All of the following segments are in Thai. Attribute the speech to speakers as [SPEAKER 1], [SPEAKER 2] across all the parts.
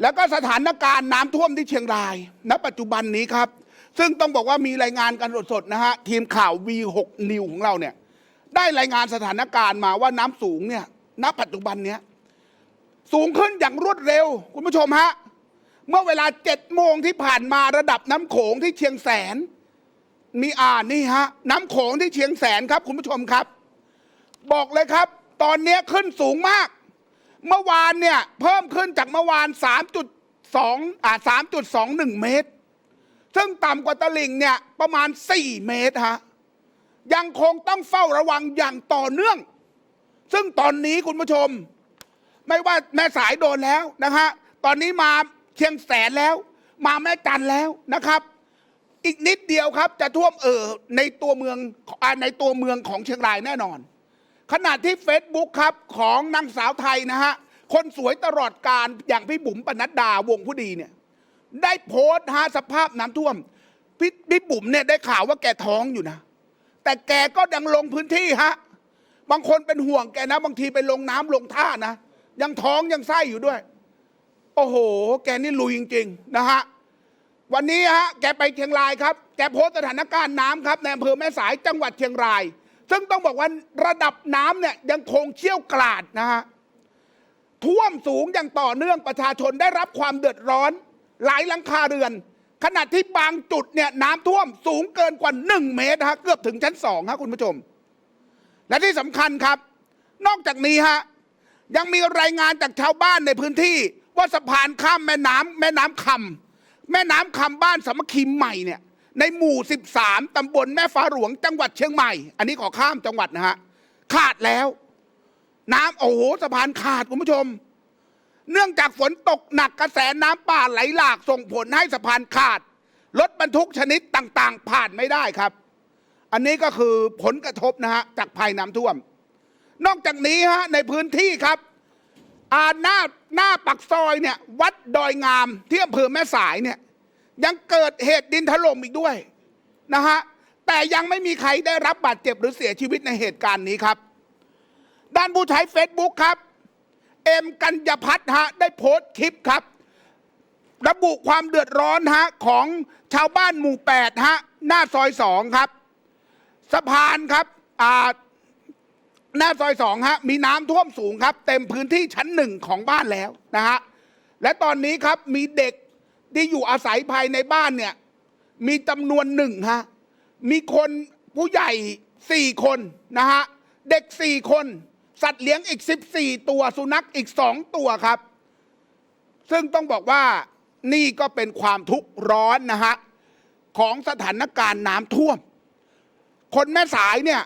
[SPEAKER 1] แล้วก็สถานการณ์น้ำท่วมที่เชียงราย ณ ปัจจุบันนี้ครับ ซึ่งต้องบอกว่ามีรายงานกันสดๆนะฮะ ทีมข่าว V6 นิวของเราเนี่ย ได้รายงานสถานการณ์มาว่าน้ำสูงเนี่ย ณ ปัจจุบันเนี้ยสูงขึ้นอย่างรวดเร็ว คุณผู้ชมฮะ เมื่อเวลาเจ็ดโมงที่ผ่านมาระดับน้ำโขงที่เชียงแสน มีอ่านนี่ฮะ น้ำโขงที่เชียงแสนครับ คุณผู้ชมครับ บอกเลยครับ ตอนนี้ขึ้นสูงมาก เมื่อวานเนี่ย เพิ่มขึ้นจากเมื่อวาน 3.2อ่า3.21 เมตร ซึ่งต่ำกว่าตลิ่งเนี่ยประมาณ 4 เมตรฮะยังคงต้องเฝ้าระวังอย่างต่อเนื่อง ซึ่งตอนนี้คุณผู้ชม ไม่ว่าแม่สายโดนแล้วนะฮะตอนนี้มาเชียงแสนแล้ว มาแม่จันแล้วนะครับ อีกนิดเดียวครับจะท่วมเอ่อในตัวเมืองในตัวเมืองของเชียงรายแน่นอน ขณะที่ Facebook ครับของนางสาวไทยนะฮะ คนสวยตลอดการอย่างพี่บุ๋มปนัดดาวงผู้ดีเนี่ย ได้โพสต์ฮะสภาพน้ำท่วมพพี่บุ๋มเนี่ยได้ข่าวว่าแกท้องอยู่นะ แต่แกก็ยังลงพื้นที่ฮะ บางคนเป็นห่วงแกนะ บางทีไปลงน้ำลงท่านะ ยังท้องยังไส้อยู่ด้วย โอ้โห แกนี่ลุยจริง ๆ นะฮะวันนี้ฮะแกไปเชียงรายครับ แกโพสต์สถานการณ์น้ำครับในอำเภอแม่สายจังหวัดเชียงราย ซึ่งต้องบอกว่าระดับน้ำเนี่ยยังคงเชี่ยวกราดนะฮะท่วมสูงอย่างต่อเนื่องประชาชนได้รับความเดือดร้อน หลายหลังคาเรือน ขณะที่บางจุดเนี่ยน้ำท่วมสูงเกินกว่า 1 เมตรฮะเกือบถึงชั้นสองฮะคุณผู้ชม และที่สำคัญครับ นอกจากนี้ฮะยังมีรายงานจากชาวบ้านในพื้นที่ ว่าสะพานข้ามแม่น้ำแม่น้ำคำแม่น้ำคำบ้านสามัคคีใหม่เนี่ย ในหมู่ 13 ตำบลแม่ฟ้าหลวงจังหวัดเชียงใหม่ อันนี้ขอข้ามจังหวัดนะฮะ ขาดแล้ว น้ำโอ้โหสะพานขาดคุณผู้ชม เนื่องจากฝนตกหนักกระแสน้ำป่าไหลหลากส่งผลให้สะพานขาด รถบรรทุกชนิดต่างๆ ผ่านไม่ได้ครับ อันนี้ก็คือผลกระทบนะฮะ จากภัยน้ำท่วม นอกจากนี้ฮะในพื้นที่ครับอาหน้าหน้าปักซอยเนี่ยวัดดอยงามที่อำเภอแม่สายเนี่ย ยังเกิดเหตุดินถล่มอีกด้วยนะฮะแต่ยังไม่มีใครได้รับบาดเจ็บหรือเสียชีวิตในเหตุการณ์นี้ครับ ด้านผู้ใช้เฟซบุ๊กครับเอ็มกัญญพัฒน์ฮะได้โพสต์คลิปครับ ระบุความเดือดร้อนฮะของชาวบ้านหมู่แปดฮะหน้าซอยสองครับสะพานครับอ่าหน้าซอยสองฮะมีน้ำท่วมสูงครับ เต็มพื้นที่ชั้นหนึ่งของบ้านแล้วนะฮะและตอนนี้ครับมีเด็ก ที่อยู่อาศัยภายในบ้านเนี่ย มีจำนวนหนึ่งฮะ มีคนผู้ใหญ่สี่คนนะฮะ เด็กสี่คน สัตว์เลี้ยงอีกสิบสี่ตัวสุนัขอีกสองตัวครับ ซึ่งต้องบอกว่านี่ก็เป็นความทุกข์ร้อนนะฮะ ของสถานการณ์น้ำท่วม คนแม่สายเนี่ย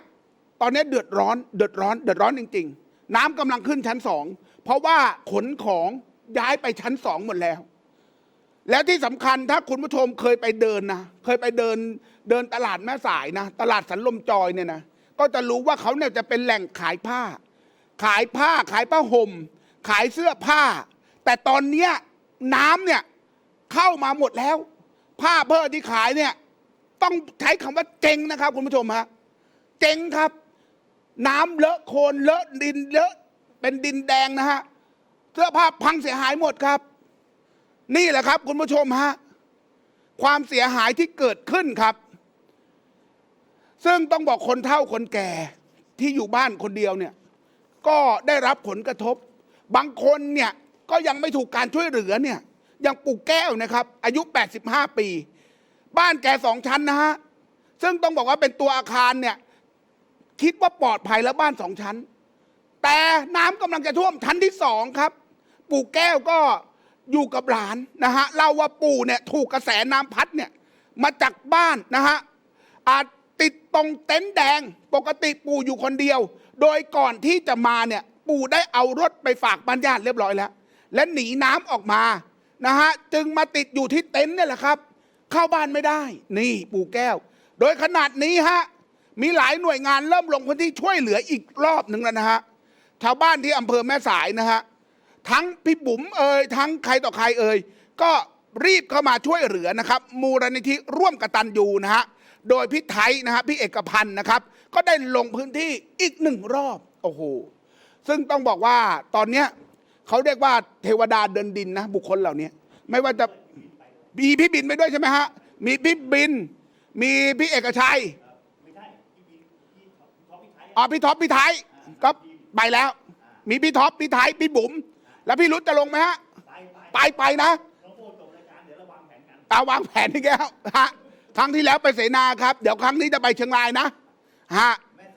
[SPEAKER 1] ตอนนี้เดือดร้อน เดือดร้อน เดือดร้อนจริง ๆ น้ำกำลังขึ้นชั้นสอง เพราะว่าขนของย้ายไปชั้นสองหมดแล้ว แล้วที่สำคัญถ้าคุณผู้ชมเคยไปเดินนะเคยไปเดินเดินตลาดแม่สายนะ ตลาดสันลมจอยเนี่ยนะก็จะรู้ว่าเขาเนี่ยจะเป็นแหล่งขายผ้า ขายผ้าขายผ้าห่ม ขายเสื้อผ้า แต่ตอนเนี้ยน้ำเนี่ยเข้ามาหมดแล้ว ผ้าเพื่อที่ขายเนี่ยต้องใช้คำว่าเจ๊งนะครับ คุณผู้ชมฮะเจ๊งครับ น้ำเลอะโคลนเลอะดินเลอะเป็นดินแดงนะฮะเสื้อผ้าพังเสียหายหมดครับ นี่แหละครับ คุณผู้ชมฮะความเสียหายที่เกิดขึ้นครับ ซึ่งต้องบอกคนเฒ่าคนแก่ที่อยู่บ้านคนเดียวเนี่ย ก็ได้รับผลกระทบ บางคนเนี่ยก็ยังไม่ถูกการช่วยเหลือเนี่ยอย่างปู่แก้วนะครับ อายุ 85 ปี บ้านแกสองชั้นนะฮะ ซึ่งต้องบอกว่าเป็นตัวอาคารเนี่ย คิดว่าปลอดภัยแล้วบ้านสองชั้น แต่น้ำกำลังจะท่วมชั้นที่สองครับ ปู่แก้วก็ อยู่กับหลานนะฮะเล่าว่าปู่เนี่ยถูกกระแสน้ำพัดเนี่ยมาจากบ้านนะฮะอาจติดตรงเต็นท์แดงปกติปู่อยู่คนเดียว โดยก่อนที่จะมาเนี่ยปู่ได้เอารถไปฝากบ้านญาติเรียบร้อยแล้ว และหนีน้ำออกมานะฮะจึงมาติดอยู่ที่เต็นท์เนี่ยแหละครับ เข้าบ้านไม่ได้ นี่ปู่แก้ว โดยขนาดนี้ฮะมีหลายหน่วยงานเริ่มลงพื้นที่ช่วยเหลืออีกรอบหนึ่งแล้วนะฮะชาวบ้านที่อำเภอแม่สายนะฮะ ทั้งพี่บุ๋มเอ่ยทั้งใครต่อใครเอ่ยก็รีบเข้ามาช่วยเหลือนะครับ มูลนิธิร่วมกตันยูนะฮะโดยพี่ไทยนะฮะพี่เอกพันธ์นะครับ ก็ได้ลงพื้นที่อีกหนึ่งรอบโอ้โหซึ่งต้องบอกว่าตอนเนี้ยเขาเรียกว่าเทวดาเดินดินนะบุคคลเหล่านี้ไม่ว่าจะมีพี่บินไปด้วยใช่ไหมฮะมีพี่บิน มีพี่เอกชัยอ๋อพี่ท็อปพี่ไทยก็ไปแล้ว มีพี่ท็อปพี่ไทยพี่บุ๋ม แล้วพี่รุธจะลงไหมฮะ ไปไปนะเอาวางแผนอีกแล้วฮะ ครั้งที่แล้วไปเสนาครับ เดี๋ยวครั้งนี้จะไปเชียงรายนะฮะ